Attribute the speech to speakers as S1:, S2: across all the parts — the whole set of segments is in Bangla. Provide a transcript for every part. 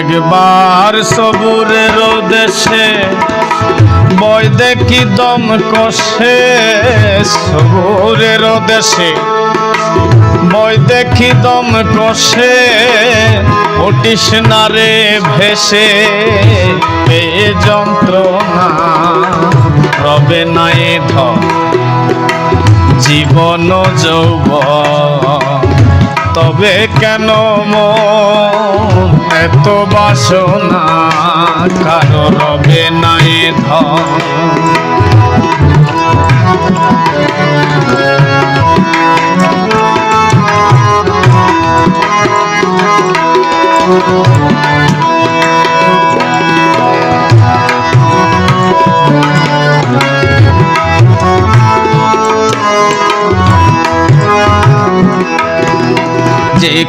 S1: একবার সবুরের দেশে বই দেখি দম কষে। সবুরের দেশে বই দেখি দম কষে, উঠিস না রে ভেসে। এ যন্ত্রণা রবে নাই ধর জীবন যৌব তবে কেন এত বাসনা? কারও রবে নাই ধন। যে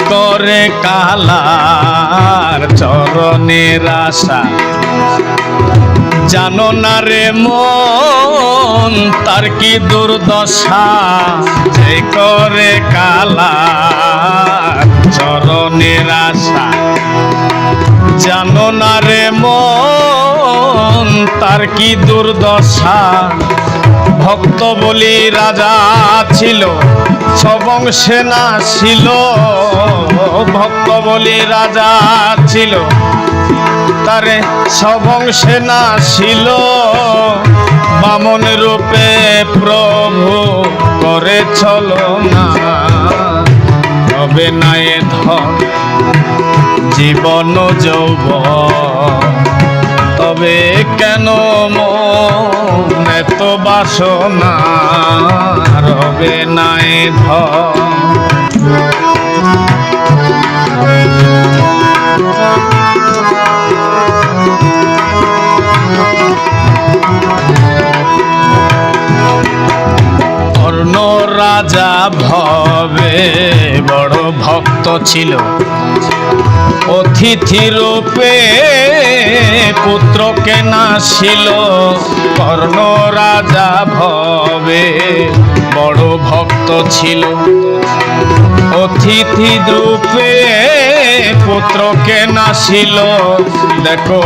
S1: করে কালার চরণের আশা জানো না রে মন, তার কি দুর্দশা? যে করে কালার চরণের আশা জানো না রে মন, তার কি দুর্দশা? ভক্ত বলি রাজা ছিল সবংশে না ছিল। ভক্ত বলি রাজা ছিল, তারে সবংশে না ছিল। বামন রূপে প্রভু করে চলো না, তবে নাই ধন, জীবন যৌব তবে কেন মন? এত বাসনা রবে নাই অর্ণ রাজা ভবে বড় ভক্ত। ছিল। অতিথি রূপে পুত্রকে নাসিল কর্ণ রাজা ভবে বড় ভক্ত ছিল। অতিথি রূপে পুত্রকে নাসিল দেখো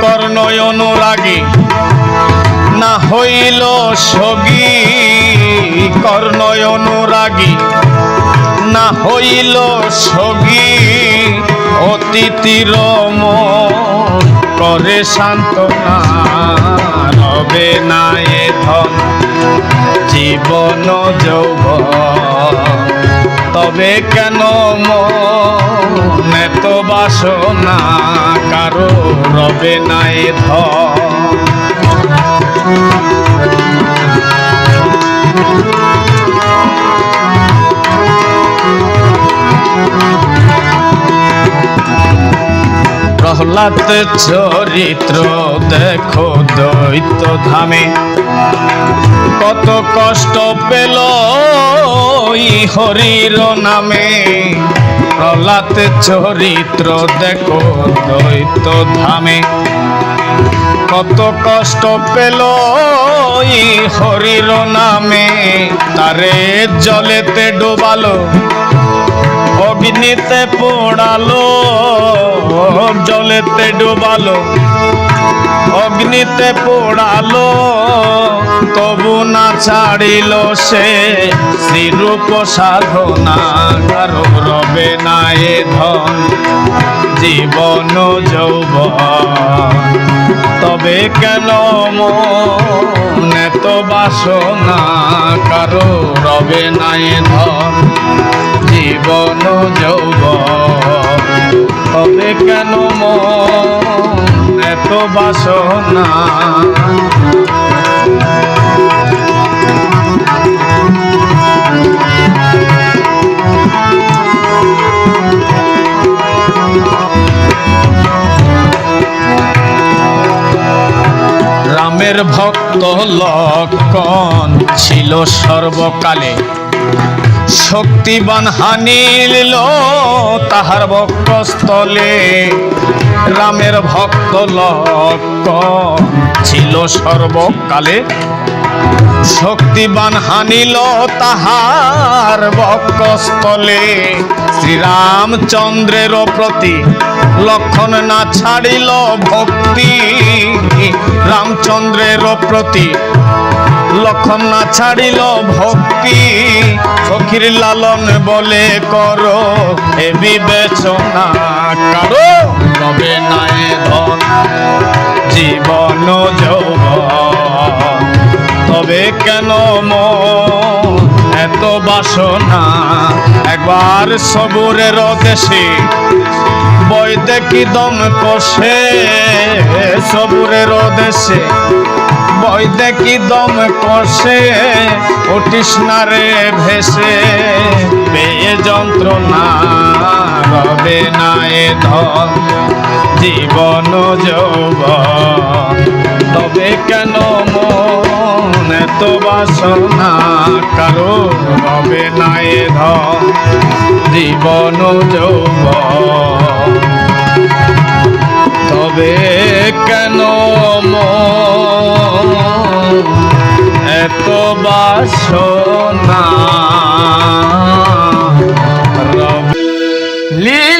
S1: কর্ণ অনুরাগী। না হইল সগী কর্ণয় অনুরাগী। না হইল সগী। অতিথির করে সান্ত্বনা, রবে না এ ধন, জীবন যৌব তবে কেন মন বাসনা, কারও রবে না এ ধন। প্রহ্লাদ চরিত্র দেখো দৈত্য ধামে। কত কষ্ট পেল হরির নামে। প্রহ্লাদ চরিত্র দেখো দৈত্য ধামে। কত কষ্ট পেল হরির নামে। তারে জলেতে ডোবালো অগ্নিতে পোড়ালো, জলেতে ডুবালো। অগ্নিতে পোড়ালো, তবু না ছাড়িল সে। শ্রীরূপ সাধনা কারও রবে না এ ধন, জীবন যৌব তবে কেন মন এত বাসনা কারও রবে না এ ধন? জীবন যৌব তবে কেন মন? এত বাসনা। রামের ভক্ত লক্ষণ ছিল সর্বকালে। শক্তিবান হানিল তাহার বক্ষস্থলে, রামের ভক্ত লক্ষণ ছিল সর্বকালে। শক্তিবান হানিল তাহার বক্ষস্থলে, শ্রীরামচন্দ্রের প্রতি লক্ষণ না ছাড়িল ভক্তি। রামচন্দ্রের প্রতি লক্ষণ না ছাড়িল ভক্তি ফকির লালন বলে করো, এ বিবেচনা কারও। রবে নাই ধন, জীবন যৌবন। তবে কেন মন? এত বাসনা, একবার সবুরের দেশে বই দেখি দম কষে? সবুরের দেশে বই দেখি দম কষে, উঠিস না রে ভেসে। পেয়ে যন্ত্রণা রবে না এ ধন, জীবন যৌবন। তবে কেন মন এত বাসনা, কারও রবে না এ ধন, জীবন যৌবন। তবে কেন মন এত বাসনা
S2: লীলা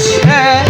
S1: Krishna.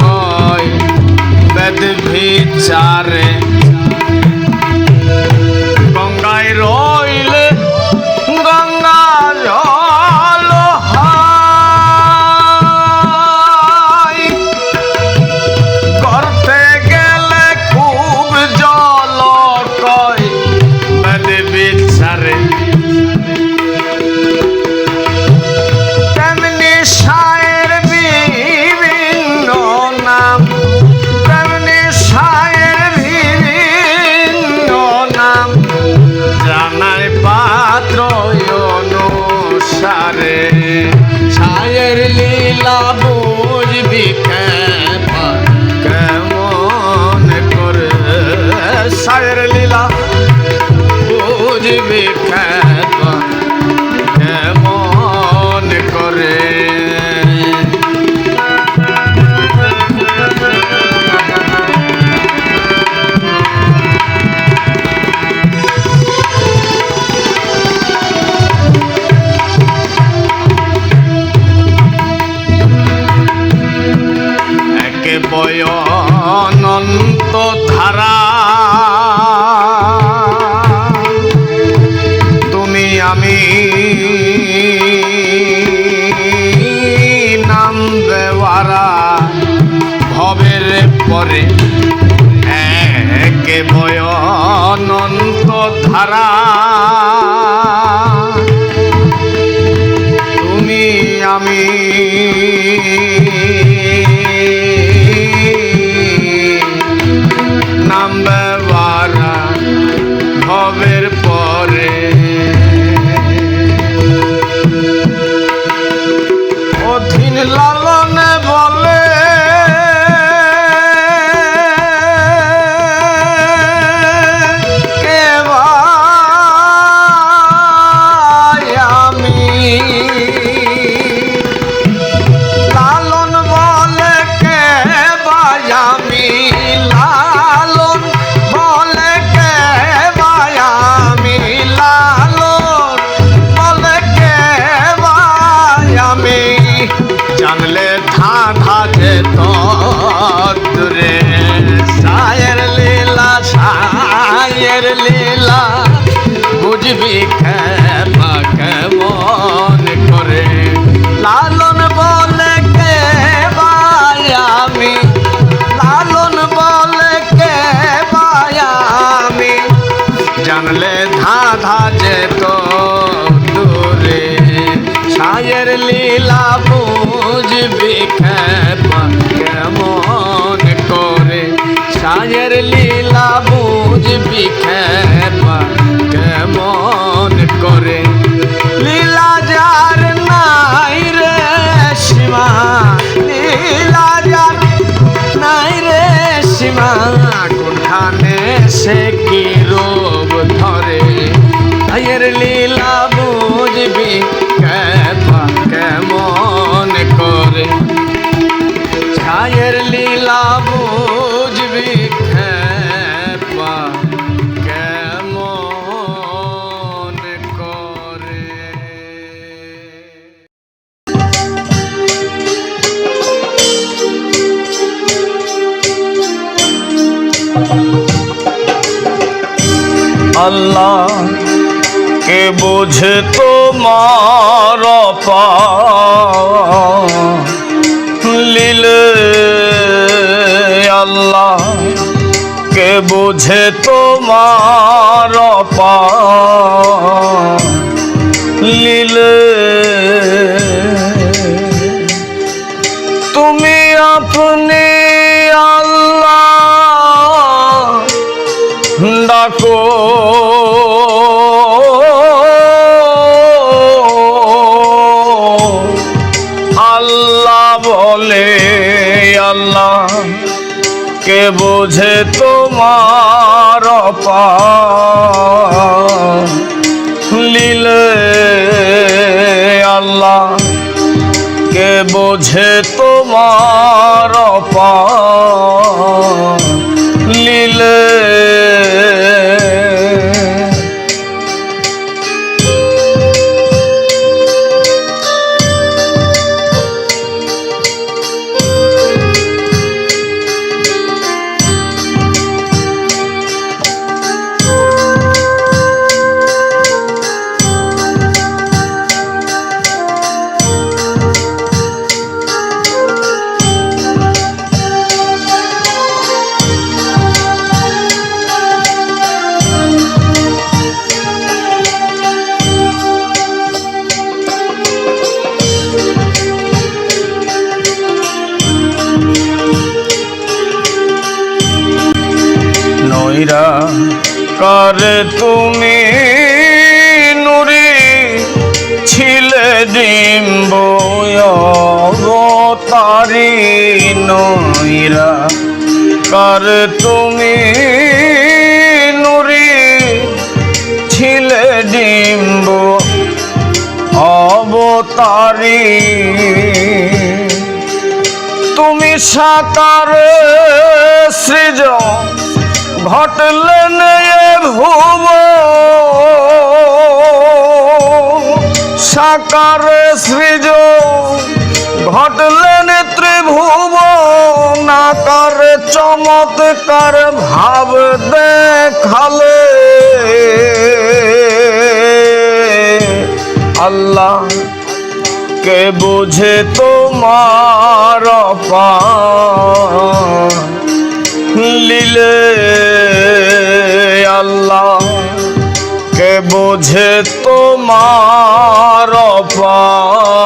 S1: কয় বেদ ভিচারে কেমন কেমন করে সায়ের লীলা
S2: আমি বুঝবি খেপা কেমন করে? সায়ের লীলা বুঝবি খেপা কেমন করে? লীলা যার নাই রে সীমা, লীলা যার নাই সীমা, কোনখানে সে কি ধরে? আয়ের লীলা বুঝবি
S1: বোঝে তোমার লীলে আল্লাহ কে বোঝে তোমার লীলে তুমি নুরি ছিলে ডিম্ব অবতারি। তুমি সাকারে সৃজন ঘটলেন ভুব। সাকারে সৃজ ঘটলেন ত্রিভুব নাকার চমৎকার ভাব দেখালে। আল্লাহ কে বুঝে তোমার লীলে। আল্লাহ কে বোঝে তোমার অপার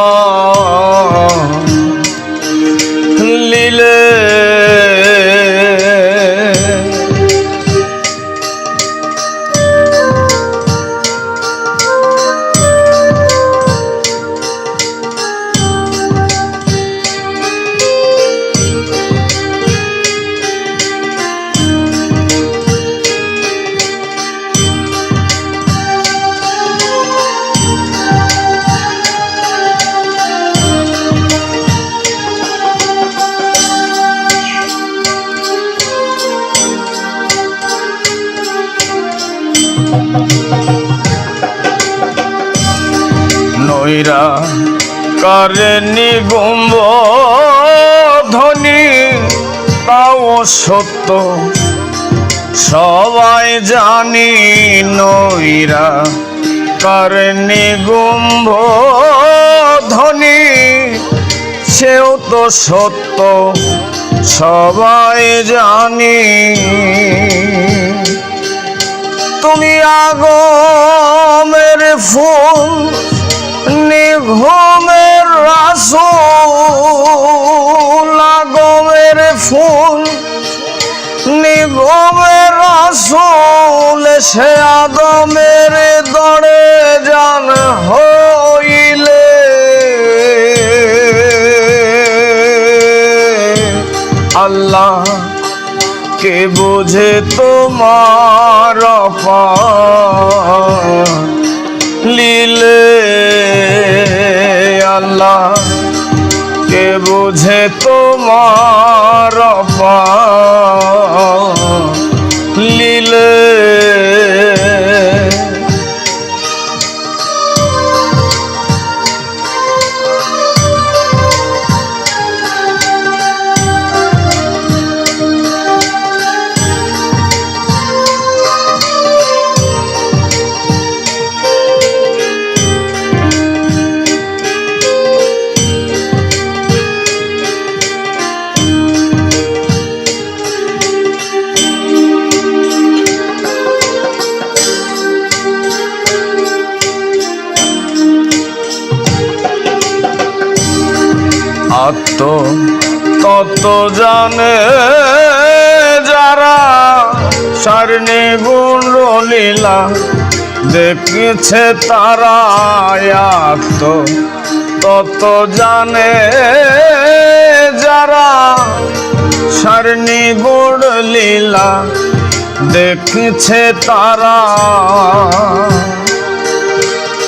S1: নিগুম্ব ধনী তাও সত্য। সবাই জানি নৈরা করে নিগুম্ব ধনী সেও তো সত্য। সবাই জানি। তুমি আগমের ফুল নিঘুমের রাসুল, আগমের ফুল। নিঘুমের রাসুল সে আদমের দড়ে জান হইলে। আল্লাহ কে বোঝে তোমার অপার লীলে আল্লাহ কে বুঝে তোমার লীলে আত্ম তত জানে যারা সারণী গুণ লীলা দেখেছে তারা আত্ম তত জানে যারা সারণী গুণ লীলা দেখেছে তারা।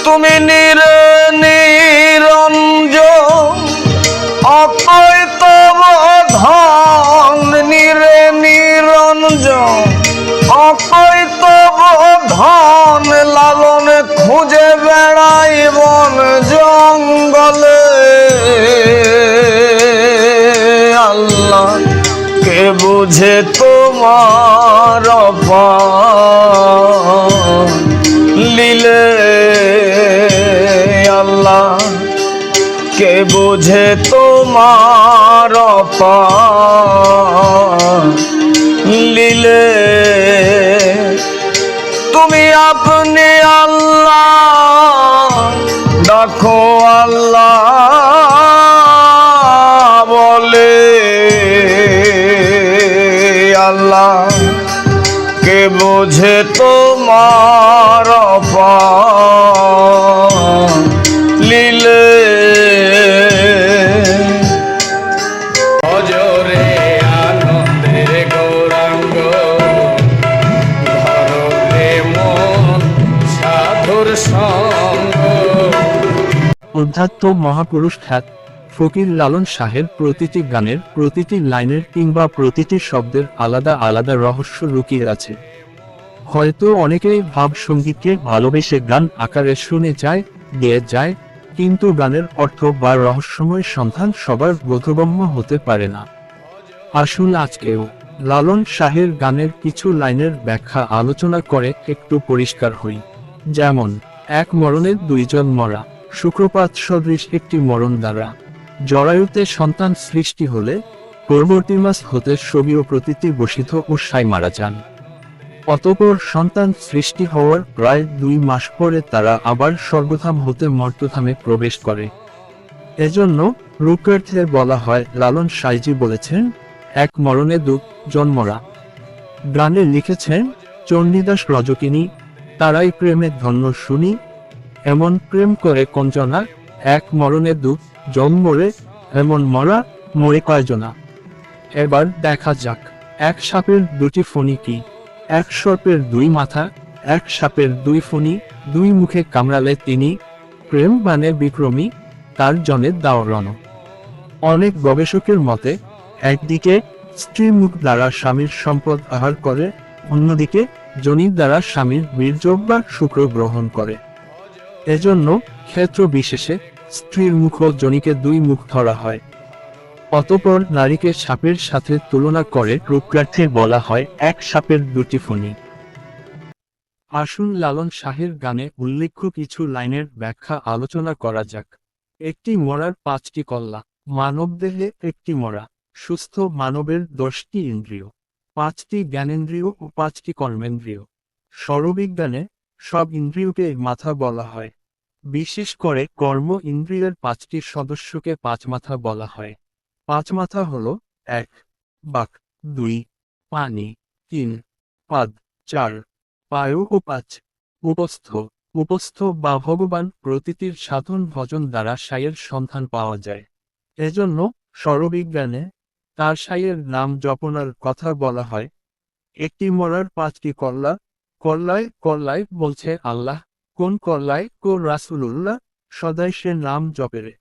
S1: তুমি নির ধন নিরে নিরঞ্জন। অপৈত ধন লালন খুঁজে বেড়াই আল্লাহ, কে বুঝে তোমার লীলে, আল্লাহ, কে বুঝে তোমার লীলে তুমি আপনি আল্লাহ দেখো আল্লাহ বলে আল্লাহ কে বোঝে তোমার
S3: অধ্যাত্ম মহাপুরুষ খ্যাত ফকির লালন শাহের প্রতিটি গানের, প্রতিটি লাইনের কিংবা প্রতিটি শব্দের আলাদা আলাদা রহস্য লুকিয়ে আছে। হয়তো অনেকেই ভাব সঙ্গীতকে ভালোবেসে গান আকারে শুনে যায়, গেয়ে যায়, কিন্তু গানের অর্থ বা রহস্যময় সন্ধান সবার বোধগম্য হতে পারে না। আসুন আজকেও লালন শাহের গানের কিছু লাইনের ব্যাখ্যা আলোচনা করে একটু পরিষ্কার হই। যেমন, এক মরণের দুইজন মরা। শুক্রপাত সদৃশ একটি মরণ দ্বারা। জরায়ুতে সন্তান সৃষ্টি হলে পরবর্তী মাস হতে সবীয় প্রতীতি বসিত ও সাই মারা যান। অতপর সন্তান সৃষ্টি হওয়ার প্রায় দুই মাস পরে তারা আবার স্বর্গধাম হতে মর্তধামে প্রবেশ করে। এজন্য রূপার্থে বলা হয়, লালন সাইজি বলেছেন, এক মরণে দুঃখ জন্মরা গানে লিখেছেন, চণ্ডীদাস রজকিনী, তারাই প্রেমে ধন্য শুনি এমন প্রেম করে কঞ্চনা এক মরণে দুঃখ, জন্মরে এমন মরা, মরে কয়জনা। এবার দেখা যাক, এক সাপের দুটি ফণি কি? এক সর্পের দুই মাথা, এক সাপের দুই ফণি, দুই মুখে কামড়ালে তিনি প্রেম মানে বিক্রমী, তার জনের দাওরণ অনেক গবেষকের মতে, একদিকে স্ত্রী মুখ দ্বারা স্বামীর সম্পদ আহার করে, অন্যদিকে জনির দ্বারা স্বামীর বীর্য বা শুক্র গ্রহণ করে। এজন্য ক্ষেত্র বিশেষে স্ত্রীর মুখ ও জনিকে দুই মুখ ধরা হয়। অতপর নারীকে সাপের সাথে তুলনা করে রূপকার্থে বলা হয় এক সাপের দুটি ফণি। আসুন লালন শাহের গানে উল্লেখ্য কিছু লাইনের ব্যাখ্যা আলোচনা করা যাক। একটি মরার পাঁচটি কল্লা, মানবদেহে একটি মরা, সুস্থ মানবের দশটি ইন্দ্রিয়, পাঁচটি জ্ঞানেন্দ্রিয় ও পাঁচটি কর্মেন্দ্রিয়। সরবিজ্ঞানে সব ইন্দ্রিয়কে মাথা বলা হয়। বিশেষ করে কর্ম ইন্দ্রিয়ের পাঁচটি সদস্যকে পাঁচ মাথা বলা হয়। পাঁচ মাথা হল এক, বাক, দুই, পানি, তিন, পাদ, চার, পায়ু ও পাঁচ, উপস্থ। উপস্থ বা ভগবান প্রতীতির সাধন ভজন দ্বারা সাইয়ের সন্ধান পাওয়া যায়। এজন্য সরবিজ্ঞানে তার সাইয়ের নাম জপনার কথা বলা হয়। একটি মরার পাঁচটি কল্লা, কল্লায় কল্লায় বলছে আল্লাহ কোন কল্লায় কো রাসুলুল্লাহ সদাই সে নাম জপেরে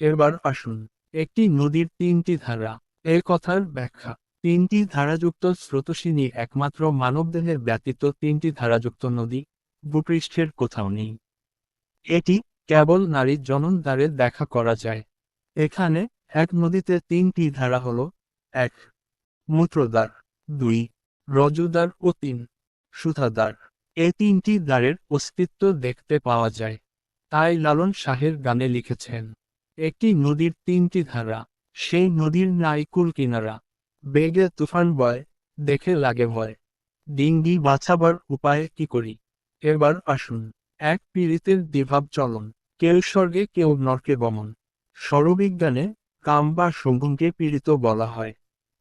S3: এবার আসুন, একটি নদীর তিনটি ধারা, এ কথার ব্যাখ্যা। তিনটি ধারাযুক্ত স্রোতসিনী একমাত্র মানবদেহের ব্যতীত তিনটি ধারাযুক্ত নদী, ভূপৃষ্ঠের কোথাও নেই। এটি কেবল নারীর জনন দ্বারে দেখা করা যায়। এখানে এক নদীতে তিনটি ধারা হল এক, মূত্রদ্বার, দুই, রজুদ্বার ও তিন সুধাদ্বার এই তিনটি দ্বারের অস্তিত্ব দেখতে পাওয়া যায়। তাই লালন শাহের গানে লিখেছেন, একটি নদীর তিনটি ধারা, সেই নদীর নাই কুল কিনারা। বেগে তুফান বয়, দেখে লাগে ভয়। ডিঙ্গি বাঁচাবার উপায় কি করি? এবার আসুন, এক পীড়িতের দ্বিভাব চলন। কেউ স্বর্গে, কেউ নরকে গমন। সরবিজ্ঞানে কাম বা সঙ্গমকে পীড়িত বলা হয়।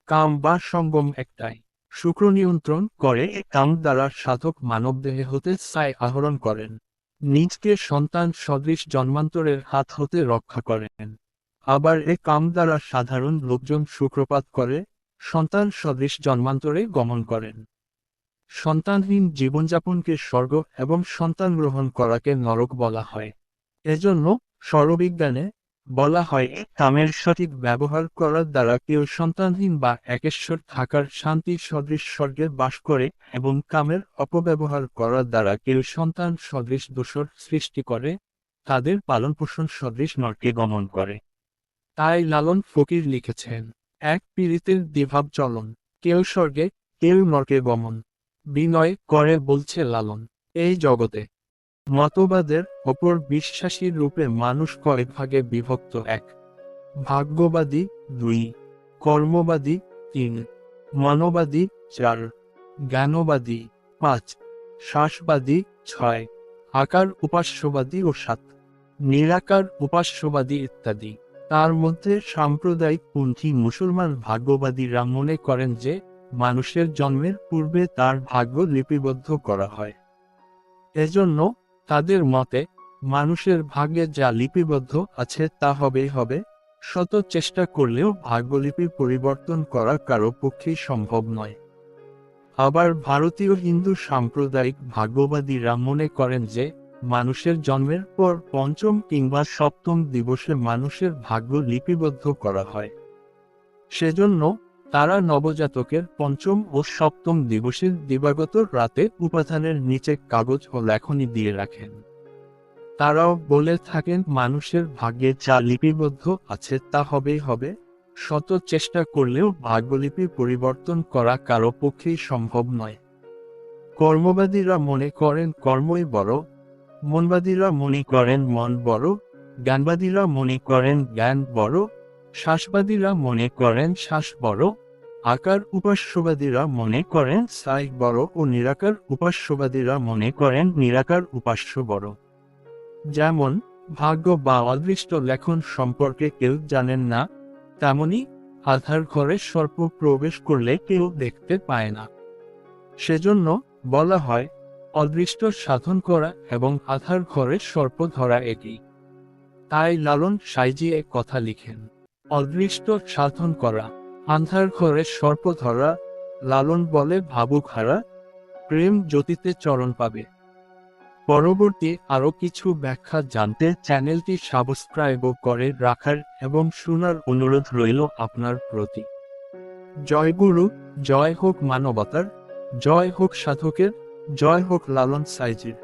S3: কাম বা সঙ্গম একটাই। শুক্র নিয়ন্ত্রণ করে কাম দ্বারা সাধক মানবদেহে হতে ছাই আহরণ করেন। নিজকে সন্তান সদৃশ জন্মান্তরের হাত হতে রক্ষা করেন। আবার এ কাম দ্বারা সাধারণ লোকজন শুক্রপাত করে, সন্তান সদৃশ জন্মান্তরে গমন করেন। সন্তানহীন জীবনযাপনকে স্বর্গ এবং সন্তান গ্রহণ করাকে নরক বলা হয়। এজন্য সরবিজ্ঞানে বলা হয়, কামের সঠিক ব্যবহার করার দ্বারা কেউ সন্তানহীন বা একেশ্বর থাকার শান্তি সদৃশ স্বর্গে বাস করে এবং কামের অপব্যবহার করার দ্বারা কেউ সন্তান সদৃশ দোষর সৃষ্টি করে, তাদের পালনপোষণ সদৃশ নরকে গমন করে। তাই লালন ফকির লিখেছেন, এক পীড়িতের দ্বিভাব চলন, কেউ স্বর্গে, কেউ নরকে গমন। বিনয় করে বলছে লালন, এই জগতে মতবাদের ওপর বিশ্বাসী রূপে মানুষ কয়েক ভাগে বিভক্ত এক। ভাগ্যবাদী দুই, কর্মবাদী তিন, মানবাদী চার, জ্ঞানবাদী পাঁচ, শ্বাসবাদী ছয়, আকার উপাস্যবাদী ও সাত, নিরাকার উপাস্যবাদী ইত্যাদি। তার মধ্যে সাম্প্রদায়িক পন্থী মুসলমান ভাগ্যবাদীরা মনে করেন যে মানুষের জন্মের পূর্বে তার ভাগ্য লিপিবদ্ধ করা হয়। এজন্য তাদের মতে, মানুষের ভাগ্যে যা লিপিবদ্ধ আছে তা হবেই হবে, শত চেষ্টা করলেও ভাগ্যলিপি পরিবর্তন করা কারও পক্ষেই সম্ভব নয়। আবার ভারতীয় হিন্দু সাম্প্রদায়িক ভাগ্যবাদীরা মনে করেন যে, মানুষের জন্মের পর পঞ্চম কিংবা সপ্তম দিবসে মানুষের ভাগ্য লিপিবদ্ধ করা হয়। সেজন্য তারা নবজাতকের পঞ্চম ও সপ্তম দিবসের দিবাগত রাতে উপাদানের নিচে কাগজ ও লেখনি দিয়ে রাখেন। তারাও বলে থাকেন, মানুষের ভাগ্যে যা লিপিবদ্ধ আছে তা হবেই হবে। শত চেষ্টা করলেও ভাগ্যলিপি পরিবর্তন করা কারও পক্ষেই সম্ভব নয়। কর্মবাদীরা মনে করেন, কর্মই বড়। মনবাদীরা মনে করেন, মন বড়। জ্ঞানবাদীরা মনে করেন, জ্ঞান বড়। শ্বাসবাদীরা মনে করেন, শ্বাস বড়। আকার উপাস্যবাদীরা মনে করেন সাই বড় ও নিরাকার উপাস্যবাদীরা মনে করেন নিরাকার উপাস্য বড়। যেমন, ভাগ্য বা অদৃষ্ট লেখন সম্পর্কে কেউ জানেন না, তেমনি আধার ঘরে সর্প প্রবেশ করলে কেউ দেখতে পায় না। সেজন্য বলা হয়, অদৃষ্ট সাধন করা এবং আধার ঘরে সর্প ধরা একই তাই লালন সাইজি এক কথা লিখেন, অদৃষ্ট সাধন করা। আন্ধার ঘরে সর্প ধরা, লালন বলে ভাবুক হারা, প্রেম জ্যোতিতে চরণ পাবে। পরবর্তী আরও কিছু ব্যাখ্যা জানতে চ্যানেলটি সাবস্ক্রাইব করে রাখার এবং শোনার অনুরোধ রইল আপনার প্রতি। জয় গুরু জয় হোক মানবতার, জয় হোক সাধকের, জয় হোক লালন সাইজির।